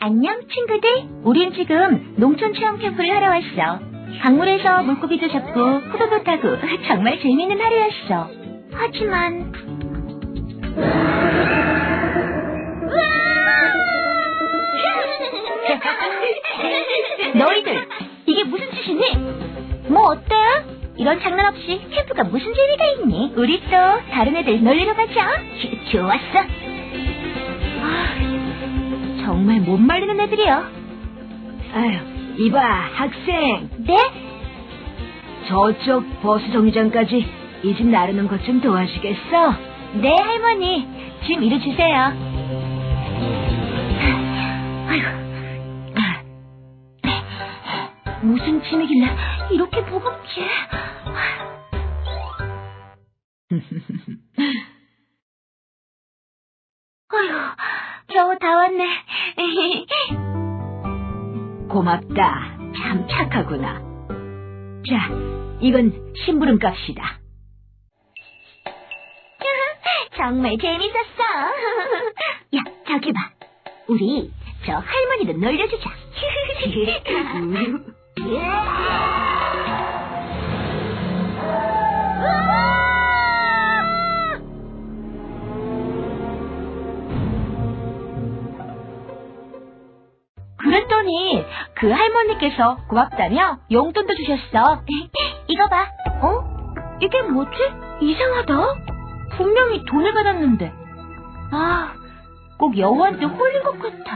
안녕, 친구들. 우린 지금 농촌 체험 캠프를 하러 왔어. 강물에서 물고기도 잡고 포도도 타고 정말 재미있는 하루였어. 하지만 너희들 이게 무슨 짓이니? 뭐 어때? 이런 장난 없이 캠프가 무슨 재미가 있니? 우리 또 다른 애들 놀리러 가자. 주- 좋았어. 아, 정말 못 말리는 애들이야. 아유, 이봐, 학생. 네? 저쪽 버스 정류장까지 이 집 나르는 것 좀 도와주겠어? 네, 할머니. 짐 이리 주세요. 아이고. 무슨 짐이길래 이렇게 무겁지? 아휴, 겨우 다 왔네. 고맙다. 참 착하구나. 자, 이건 심부름 값이다. 정말 재밌었어. 야, 저기 봐. 우리 저 할머니도 놀려주자. 그랬더니 그 할머니께서 고맙다며 용돈도 주셨어. 이거 봐. 어? 이게 뭐지? 이상하다. 분명히 돈을 받았는데. 아, 꼭 여우한테 홀린 것 같아.